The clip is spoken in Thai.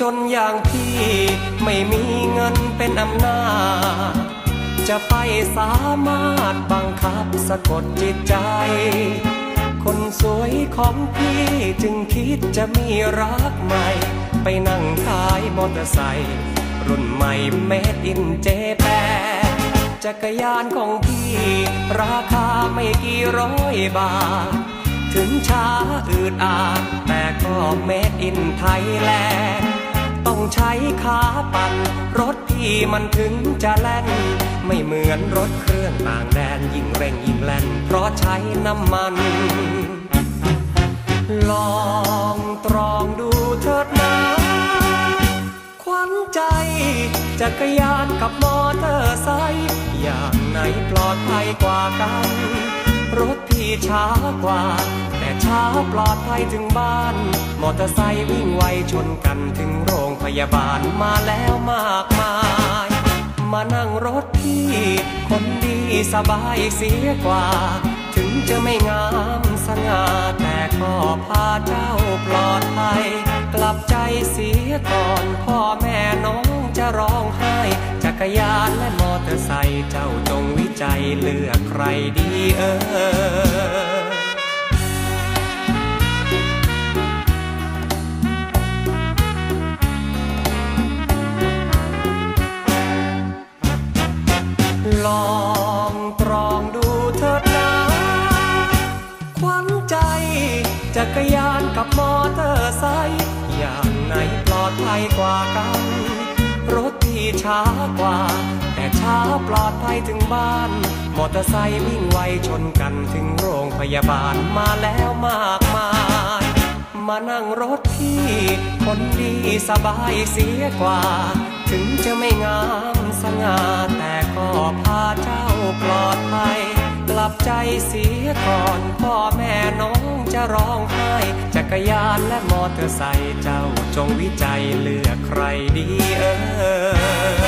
จนอย่างพี่ไม่มีเงินเป็นอำนาจ จะไปสามารถบังคับสะกดจิตใจ คนสวยของพี่จึงคิดจะมีรักใหม่ ไปนั่งท้ายมอเตอร์ไซค์รุ่นใหม่เมดอินเจแปจักรยานของพี่ ราคาไม่กี่ร้อยบาท ถึงช้าอืดอาดแต่ก็เมดอินไทยแลนด์ ใช้ขาปั่นรถพี่มันถึงจะแล่น ไม่เหมือนรถเครื่องต่างแดนยิ่งเร่งยิ่งแล่น เพราะใช้น้ำมัน ลองตรองดูเถิดนะขวัญใจจักรยานกับมอเตอร์ไซค์อย่างไหนปลอดภัยกว่ากัน รถพี่ช้ากว่า แต่ช้าปลอดภัยถึงบ้าน มอเตอร์ไซค์วิ่งไวชนกันถึงโรงพยาบาลมาแล้วมากมาย มานั่งรถพี่ คนดีสบายเสียกว่า ถึงจะไม่งามสง่าแต่ก็พาเจ้าปลอดภัย กลับใจเสียก่อนพ่อแม่น้องจะร้องไห้จักรยานและม เจ้าจงวิจัยเลือกใครดีเออลองตรองดูเถิดนะขวัญใจ จักรยานกับมอเตอร์ไซค์อย่างไหนปลอดภัยกว่ากัน รถที่ช้ากว่า ช้าปลอดภัยถึงบ้าน มอเตอร์ไซค์วิ่งไวชนกันถึงโรงพยาบาลมาแล้วมากมาย มานั่งรถพี่คนดีสบายเสียกว่า ถึงจะไม่งามสง่าแต่ก็พาเจ้าปลอดภัยกลับใจเสียก่อน พ่อแม่น้องจะร้องไห้จักรยานและมอเตอร์ไซค์เจ้าจงวิจัยเลือกใครดีเออ